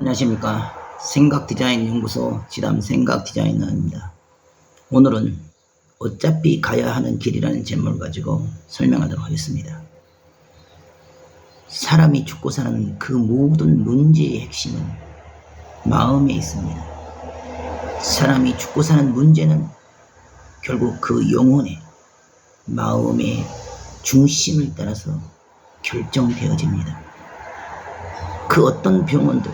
안녕하십니까. 생각 디자인 연구소 지담 생각 디자이너입니다. 오늘은 어차피 가야 하는 길이라는 제목을 가지고 설명하도록 하겠습니다. 사람이 죽고 사는 그 모든 문제의 핵심은 마음에 있습니다. 사람이 죽고 사는 문제는 결국 그 영혼의 마음의 중심을 따라서 결정되어집니다. 그 어떤 병원도,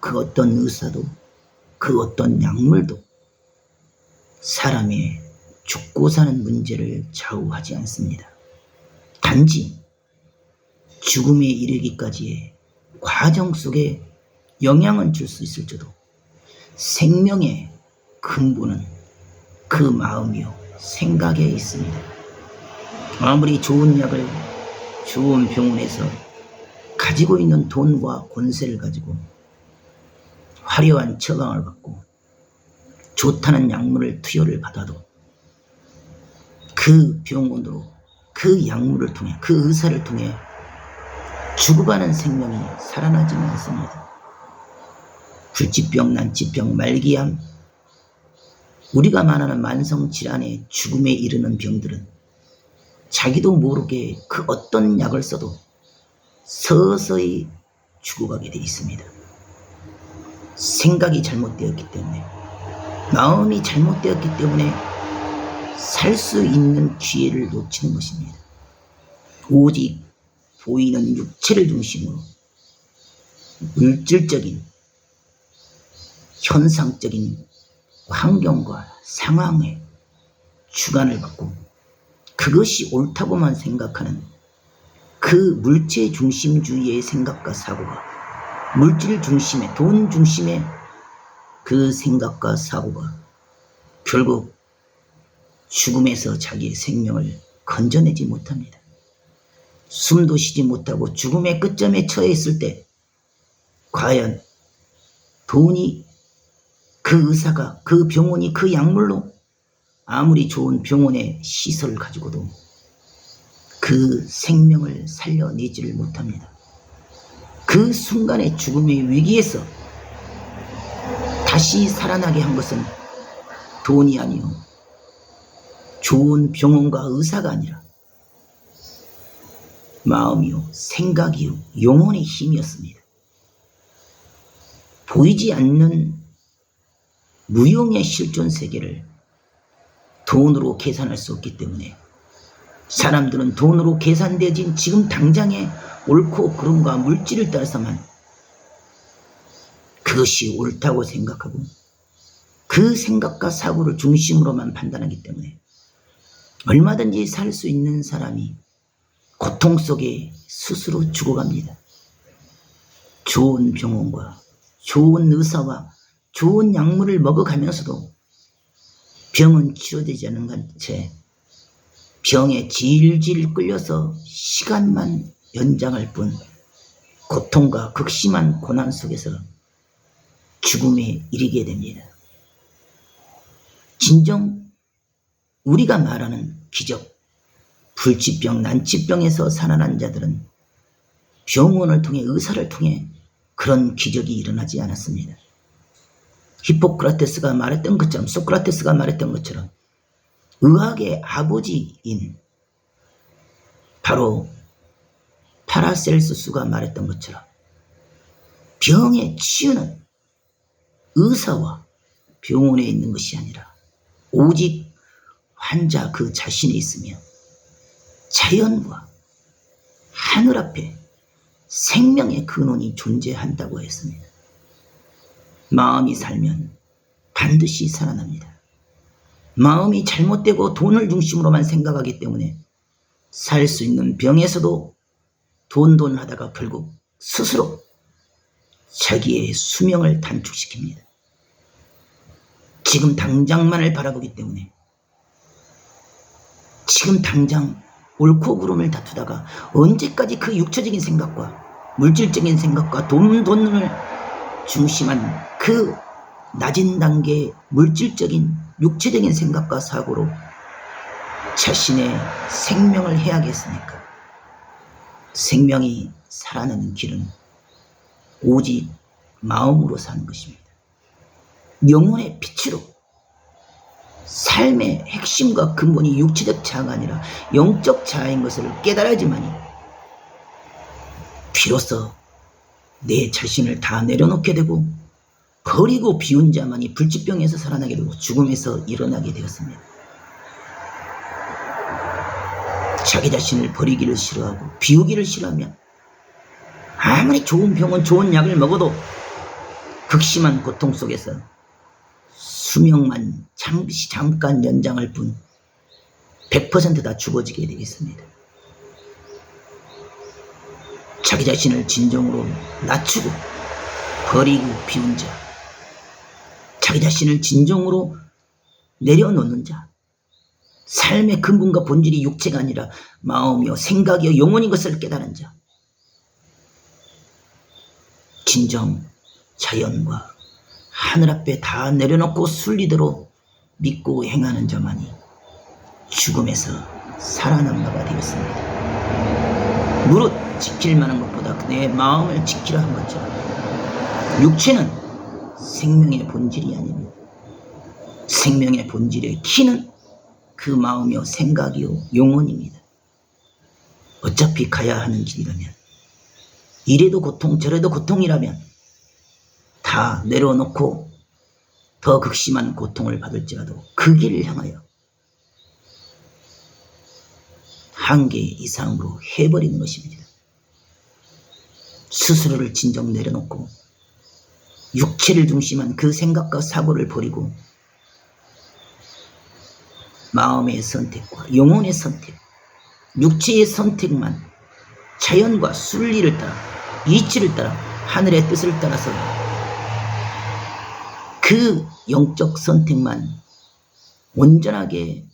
그 어떤 의사도, 그 어떤 약물도 사람의 죽고 사는 문제를 좌우하지 않습니다. 단지 죽음에 이르기까지의 과정 속에 영향은 줄 수 있을지도 생명의 근본은 그 마음이요 생각에 있습니다. 아무리 좋은 약을 좋은 병원에서 가지고 있는 돈과 권세를 가지고 화려한 처방을 받고 좋다는 약물을 투여를 받아도 그 병원으로 그 약물을 통해 그 의사를 통해 죽어가는 생명이 살아나지는 않습니다. 불치병, 난치병, 말기암, 우리가 말하는 만성 질환의 죽음에 이르는 병들은 자기도 모르게 그 어떤 약을 써도 서서히 죽어가게 되어 있습니다. 생각이 잘못되었기 때문에, 마음이 잘못되었기 때문에 살 수 있는 기회를 놓치는 것입니다. 오직 보이는 육체를 중심으로 물질적인, 현상적인 환경과 상황에 주관을 받고 그것이 옳다고만 생각하는 그 물체 중심주의의 생각과 사고가 물질 중심의 돈 중심의 그 생각과 사고가 결국 죽음에서 자기의 생명을 건져내지 못합니다. 숨도 쉬지 못하고 죽음의 끝점에 처해 있을 때 과연 돈이 그 의사가 그 병원이 그 약물로 아무리 좋은 병원의 시설을 가지고도 그 생명을 살려내지를 못합니다. 그 순간의 죽음의 위기에서 다시 살아나게 한 것은 돈이 아니요. 좋은 병원과 의사가 아니라 마음이요, 생각이요, 영혼의 힘이었습니다. 보이지 않는 무용의 실존 세계를 돈으로 계산할 수 없기 때문에 사람들은 돈으로 계산되어진 지금 당장의 옳고 그름과 물질을 따라서만 그것이 옳다고 생각하고 그 생각과 사고를 중심으로만 판단하기 때문에 얼마든지 살 수 있는 사람이 고통 속에 스스로 죽어갑니다. 좋은 병원과 좋은 의사와 좋은 약물을 먹어가면서도 병은 치료되지 않은 채 병에 질질 끌려서 시간만 연장할 뿐 고통과 극심한 고난 속에서 죽음에 이르게 됩니다. 진정 우리가 말하는 기적, 불치병, 난치병에서 살아난 자들은 병원을 통해 의사를 통해 그런 기적이 일어나지 않았습니다. 히포크라테스가 말했던 것처럼 소크라테스가 말했던 것처럼 의학의 아버지인 바로 파라셀수스가 말했던 것처럼 병의 치유는 의사와 병원에 있는 것이 아니라 오직 환자 그 자신에 있으며 자연과 하늘 앞에 생명의 근원이 존재한다고 했습니다. 마음이 살면 반드시 살아납니다. 마음이 잘못되고 돈을 중심으로만 생각하기 때문에 살 수 있는 병에서도 돈돈 하다가 결국 스스로 자기의 수명을 단축시킵니다. 지금 당장만을 바라보기 때문에 지금 당장 옳고 그름을 다투다가 언제까지 그 육체적인 생각과 물질적인 생각과 돈, 돈을 중심한 그 낮은 단계의 물질적인 육체적인 생각과 사고로 자신의 생명을 해야겠습니까? 생명이 살아나는 길은 오직 마음으로 사는 것입니다. 영혼의 빛으로 삶의 핵심과 근본이 육체적 자아가 아니라 영적 자아인 것을 깨달아야지만이 비로소 내 자신을 다 내려놓게 되고 버리고 비운 자만이 불치병에서 살아나게 되고 죽음에서 일어나게 되었습니다. 자기 자신을 버리기를 싫어하고 비우기를 싫어하면 아무리 좋은 병원 좋은 약을 먹어도 극심한 고통 속에서 수명만 잠시 잠깐 연장할 뿐 100%다 죽어지게 되겠습니다. 자기 자신을 진정으로 낮추고 버리고 비운 자, 자기 자신을 진정으로 내려놓는 자, 삶의 근본과 본질이 육체가 아니라 마음이요 생각이요 영혼인 것을 깨달은 자, 진정 자연과 하늘 앞에 다 내려놓고 순리대로 믿고 행하는 자만이 죽음에서 살아난 바가 되었습니다. 무릇 지킬 만한 것보다 내 마음을 지키라 한 것처럼 육체는 생명의 본질이 아닙니다. 생명의 본질의 키는 그 마음이요 생각이요 영혼입니다. 어차피 가야 하는 길이라면 이래도 고통 저래도 고통이라면 다 내려놓고 더 극심한 고통을 받을지라도 그 길을 향하여 한계 이상으로 해버리는 것입니다. 스스로를 진정 내려놓고 육체를 중심한 그 생각과 사고를 버리고 마음의 선택과 영혼의 선택, 육체의 선택만 자연과 순리를 따라 이치를 따라 하늘의 뜻을 따라서 그 영적 선택만 온전하게